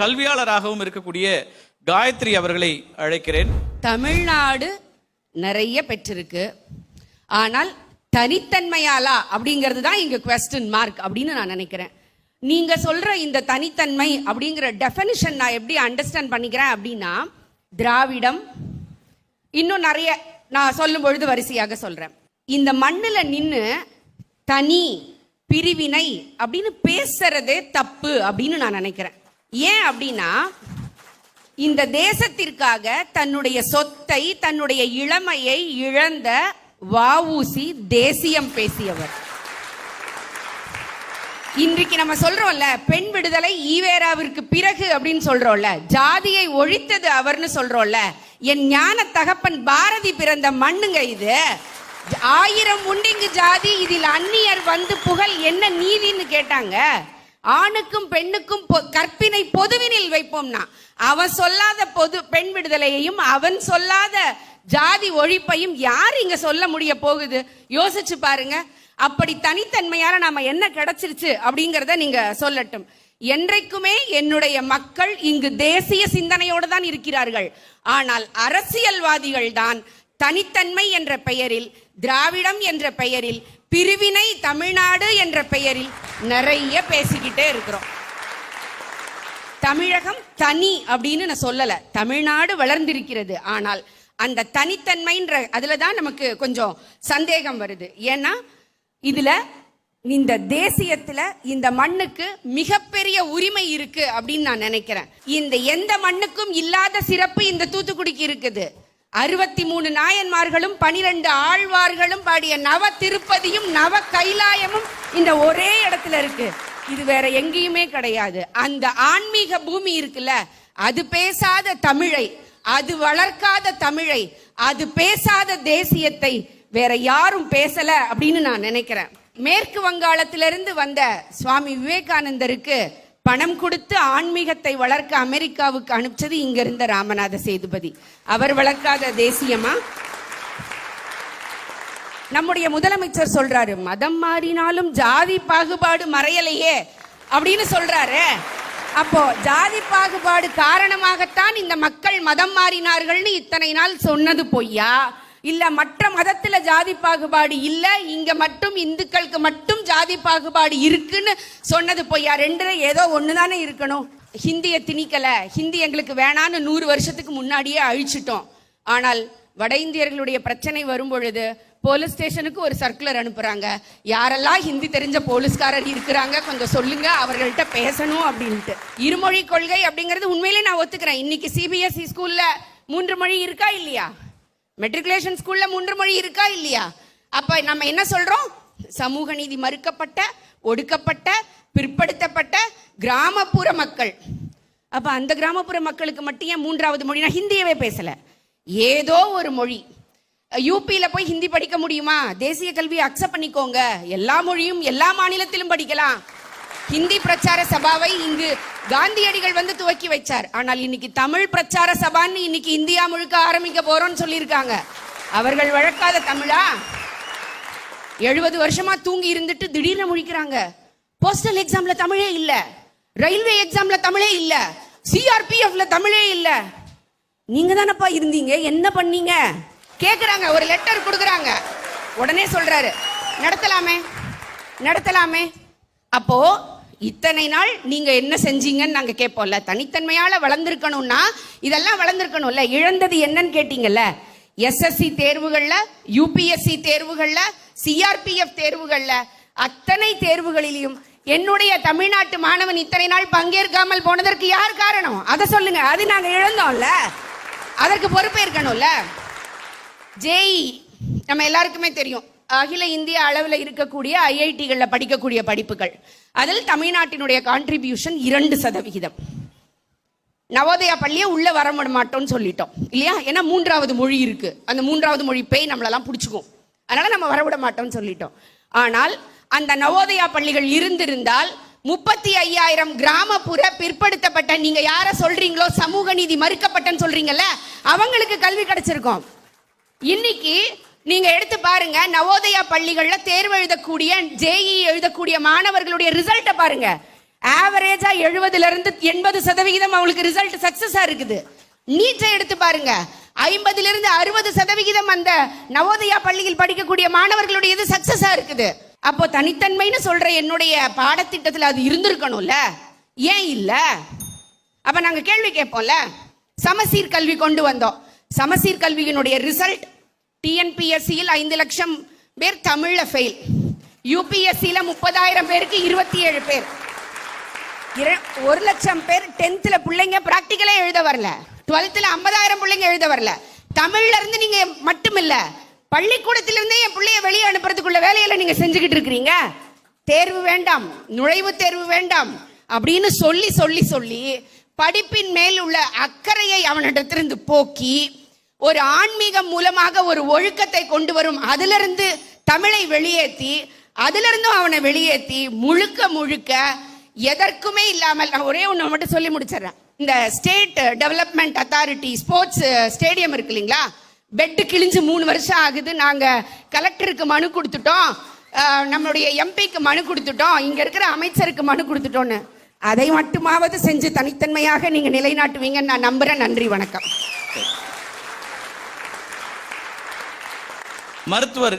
கல்வியாளராகவும் இருக்கக்கூடிய காயத்ரி அவர்களை அழைக்கிறேன். தமிழ்நாடு நிறைய பெற்றிருக்கு. ஆனால் தனித்தன்மையாலா அப்படிங்கிறது தான் இங்க கொஸ்டின் மார்க் அப்படின்னு நான் நினைக்கிறேன். நீங்க சொல்ற இந்த தனித்தன்மை அப்படிங்கிற டெஃபனிஷன் நான் எப்படி அண்டர்ஸ்டாண்ட் பண்ணிக்கிறேன் அப்படின்னா திராவிடம் இன்னும் நிறைய நான் சொல்லும் பொழுது வரிசையாக சொல்றேன். இந்த மண்ணில் நின்று தனி பிரிவினை அப்படின்னு பேசுறதே தப்பு அப்படின்னு நான் நினைக்கிறேன். ஏன் அப்படின்னா இந்த தேசத்திற்காக தன்னுடைய சொத்தை தன்னுடைய இளமையை இழந்த வாவூசி தேசியம் பேசியவர். இன்றைக்கு நம்ம சொல்றோம்ல பெண் விடுதலை ஈவேராவிற்கு பிறகு அப்படின்னு சொல்றோம்ல ஜாதியை ஒழித்தது அவர்னு சொல்றோம்ல என் ஞான தகப்பன் பாரதி பிறந்த மண்ணுங்க இது. ஆயிரம் உண்டிங்கு ஜாதி இதில் அந்நியர் வந்து புகழ் என்ன நீதின்னு கேட்டாங்க? ஆணுக்கும் பெண்ணுக்கும் பொ- கற்பினை பொதுவினில் வைப்போம்னா அவன் சொல்லாத பொது பெண் விடுதலையையும் அவன் சொல்லாத ஜாதி ஒழிப்பையும் யார் இங்க சொல்ல முடிய போகுது? யோசிச்சு பாருங்க. அப்படி தனித்தன்மையால நாம என்ன கிடைச்சிருச்சு அப்படிங்கறத நீங்க சொல்லட்டும். என்றைக்குமே என்னுடைய மக்கள் இங்கு தேசிய சிந்தனையோடு தான் இருக்கிறார்கள். ஆனால் அரசியல்வாதிகள் தான் தனித்தன்மை என்ற பெயரில் திராவிடம் என்ற பெயரில் பிரிவினை தமிழ்நாடு என்ற பெயரில் நிறைய பேசிக்கிட்டே இருக்கிறோம். தமிழகம் தனி அப்படின்னு நான் சொல்லல. தமிழ்நாடு வளர்ந்திருக்கிறது. ஆனால் அந்த தனித்தன்மைன்ற அதுல தான் நமக்கு கொஞ்சம் சந்தேகம் வருது. ஏன்னா இதுல இந்த தேசியத்துல இந்த மண்ணுக்கு மிகப்பெரிய உரிமை இருக்கு அப்படின்னு நான் நினைக்கிறேன். இந்த எந்த மண்ணுக்கும் இல்லாத சிறப்பு இந்த தூத்துக்குடிக்கு இருக்குது. அறுபத்தி மூணு நாயன்மார்களும் பனிரெண்டு ஆழ்வார்களும் பாடிய நவ திருப்பதியும் நவ கைலாயமும் இந்த ஒரே இடத்துல இருக்கு. இது வேற எங்கேயுமே கிடையாது. அந்த ஆன்மீக பூமி இருக்குல்ல அது பேசாத தமிழை அது வளர்க்காத தமிழை அது பேசாத தேசியத்தை வேற யாரும் பேசல அப்படின்னு நான் நினைக்கிறேன். மேற்கு வங்காளத்திலிருந்து வந்த சுவாமி விவேகானந்தருக்கு பணம் கொடுத்து ஆன்மீகத்தை வளர்க்க அமெரிக்காவுக்கு அனுப்பிச்சது இங்கிருந்த ராமநாத சேதுபதி. அவர் வளர்க்காத தேசியமா? நம்முடைய முதலமைச்சர் சொல்றாரு மதம் மாறினாலும் ஜாதி பாகுபாடு மறையலையே அப்படின்னு சொல்றாரு. அப்போ ஜாதி பாகுபாடு காரணமாகத்தான் இந்த மக்கள் மதம் மாறினார்கள்னு இத்தனை நாள் சொன்னது பொய்யா? இல்லை மற்ற மதத்தில் ஜாதி பாகுபாடு இல்லை இங்கே மட்டும் இந்துக்களுக்கு மட்டும் ஜாதி பாகுபாடு இருக்குன்னு சொன்னது பொய்யா? ரெண்டு ஏதோ ஒன்று தானே இருக்கணும். ஹிந்தியை திணிக்கலை. ஹிந்தி எங்களுக்கு வேணான்னு நூறு வருஷத்துக்கு முன்னாடியே அழிச்சிட்டோம். ஆனால் வட இந்தியர்களுடைய பிரச்சனை வரும் பொழுது போலீஸ் ஸ்டேஷனுக்கு ஒரு சர்க்குலர் அனுப்புகிறாங்க யாரெல்லாம் ஹிந்தி தெரிஞ்ச போலீஸ்காரர் இருக்கிறாங்க கொஞ்சம் சொல்லுங்க அவர்கள்ட்ட பேசணும் அப்படின்ட்டு. இருமொழி கொள்கை அப்படிங்கிறது உண்மையிலே நான் ஒத்துக்கிறேன். இன்னைக்கு சிபிஎஸ்இ ஸ்கூலில் மூன்று மொழி இருக்கா இல்லையா? மெட்ரிகுலேஷன் ஸ்கூல்ல மூன்று மொழி இருக்கா இல்லையா? அப்ப நம்ம என்ன சொல்றோம்? சமூக நீதி மறுக்கப்பட்ட ஒடுக்கப்பட்ட பிற்படுத்தப்பட்ட கிராமப்புற மக்கள். அப்ப அந்த கிராமப்புற மக்களுக்கு மட்டும் ஏன் மூன்றாவது மொழி? நான் ஹிந்தியவே பேசல. ஏதோ ஒரு மொழி. யூபியில போய் ஹிந்தி படிக்க முடியுமா? தேசிய கல்வியை அக்செப்ட் பண்ணிக்கோங்க. எல்லா மொழியும் எல்லா மாநிலத்திலும் படிக்கலாம். ஹிந்தி பிரச்சார சபாவை இங்கு காந்தியடிகள் வந்து துவக்கி வச்சார். ஆனால் இன்னைக்கு தமிழ் பிரச்சார சபான்னு இன்னைக்கு இந்தியா முழுக்க ஆரம்பிக்க போறோம்னு சொல்லியிருக்காங்க. அவர்கள் வழக்காத தமிழா? எழுபது வருஷமா தூங்கி இருந்துட்டு திடீர்னு முழிக்கிறாங்க. போஸ்டல் எக்ஸாம்ல தமிழே இல்ல. ரயில்வே எக்ஸாம்ல தமிழே இல்ல. சிஆர்பிஎஃப்ல தமிழே இல்ல. நீங்க தானப்பா இருந்தீங்க? என்ன பண்ணீங்க? கேக்குறாங்க. ஒரு லெட்டர் கொடுக்குறாங்க. உடனே சொல்றாரு. நடத்தலாமே. நடத்தலாமே. அப்போ இத்தனை நாள் நீங்க என்ன செஞ்சீங்கன்னு நாங்க கேட்போம்ல. தனித்தன்மையால வளர்ந்துருக்கணும்னா இதெல்லாம் வளர்ந்துருக்கணும்ல. இழந்தது என்னன்னு கேட்டீங்கல்ல. எஸ்எஸ்சி தேர்வுகள்ல யூபிஎஸ்சி தேர்வுகள்ல சிஆர்பிஎஃப் தேர்வுகள்ல அத்தனை தேர்வுகளிலும் என்னுடைய தமிழ்நாட்டு மாணவன் இத்தனை நாள் பங்கேற்காமல் போனதற்கு யார் காரணம்? அதை சொல்லுங்க. அது நாங்க இழந்தோம்ல. அதற்கு பொறுப்பேற்கணும்ல. ஜெய் நம்ம எல்லாருக்குமே தெரியும். அகில இந்திய அளவில் இருக்கக்கூடிய ஐஐடிகளில் படிக்கக்கூடிய படிப்புகள். அதில் தமிழ்நாட்டினுடைய கான்ட்ரிபியூஷன் இரண்டு சதவிகிதம். நவோதயா பள்ளியை உள்ளே வர மாட்டோம்னு சொல்லிட்டோம். இல்லையா? ஏன்னா மூன்றாவது மொழி இருக்குது அந்த மூன்றாவது மொழி பேய் நம்மளெல்லாம் பிடிச்சிக்கும். அதனால் நம்ம வரவிட மாட்டோம்னு சொல்லிட்டோம். ஆனால் அந்த நவோதயா பள்ளிகள் இருந்திருந்தால் முப்பத்தி ஐயாயிரம் கிராமப்புற பிற்படுத்தப்பட்ட நீங்கள் யாரை சொல்கிறீங்களோ சமூக நீதி மறுக்கப்பட்டன்னு சொல்கிறீங்கல்ல அவங்களுக்கு கல்வி கிடைச்சிருக்கும். இன்னைக்கு நீங்க எடுத்து பாருங்க நவோதயா பள்ளிகளில் தேர்வு எழுதக்கூடிய ஜேஇ எழுதக்கூடிய மாணவர்களுடைய ரிசல்ட்டை பாருங்க. ஆவரேஜா எழுபதுல இருந்து எண்பது சதவிகிதம் அவங்களுக்கு ரிசல்ட் சக்சஸா இருக்குது. நீட்டை எடுத்து பாருங்க. ஐம்பதுல இருந்து அறுபது சதவிகிதம் அந்த நவோதயா பள்ளியில் படிக்கக்கூடிய மாணவர்களுடைய இது சக்சஸா இருக்குது. அப்போ தனித்தன்மைன்னு சொல்ற என்னுடைய பாடத்திட்டத்தில் அது இருந்திருக்கணும்ல? ஏன் இல்ல? அப்ப நாங்க கேள்வி கேட்போம்ல? சமசீர் கல்வி கொண்டு வந்தோம். சமசீர் கல்வியினுடைய ரிசல்ட் டிஎன்பிஎஸ்சியில் ஐந்து லட்சம் பேர் தமிழில் ஃபெயில் யூபிஎஸ்சியில் முப்பதாயிரம் பேருக்கு இருபத்தி ஏழு பேர் ஒரு லட்சம் பேர் டென்த்தில் பிள்ளைங்க ப்ராக்டிக்கலே எழுத வரல. டுவெல்த்தில் ஐம்பதாயிரம் பிள்ளைங்க எழுத வரல. தமிழ்ல இருந்து நீங்க மட்டுமில்ல பள்ளிக்கூடத்திலிருந்தே என் பிள்ளைய வெளியே அனுப்புறதுக்குள்ள வேலையில நீங்க செஞ்சுக்கிட்டு இருக்கிறீங்க. தேர்வு வேண்டாம் நுழைவுத் தேர்வு வேண்டாம் அப்படின்னு சொல்லி சொல்லி சொல்லி படிப்பின் மேல் உள்ள அக்கறையை அவனிடத்திலிருந்து போக்கி ஒரு ஆன்மீகம் மூலமாக ஒரு ஒழுக்கத்தை கொண்டு வரும். அதிலிருந்து தமிழை வெளியேற்றி அதிலிருந்தும் அவனை வெளியேற்றி முழுக்க முழுக்க எதற்குமே இல்லாமல் நான் ஒரே ஒன்று மட்டும் சொல்லி முடிச்சிடுறேன். இந்த state development authority sports stadium இருக்கு இல்லைங்களா? பெட்டு கிழிஞ்சு மூணு வருஷம் ஆகுது. நாங்கள் கலெக்டருக்கு மனு கொடுத்துட்டோம். நம்மளுடைய எம்பிக்கு மனு கொடுத்துட்டோம். இங்கே இருக்கிற அமைச்சருக்கு மனு கொடுத்துட்டோன்னு அதை மட்டுமாவது செஞ்சு தனித்தன்மையாக நீங்கள் நிலைநாட்டுவீங்கன்னு நான் நம்புகிறேன் நன்றி வணக்கம். மருத்துவர்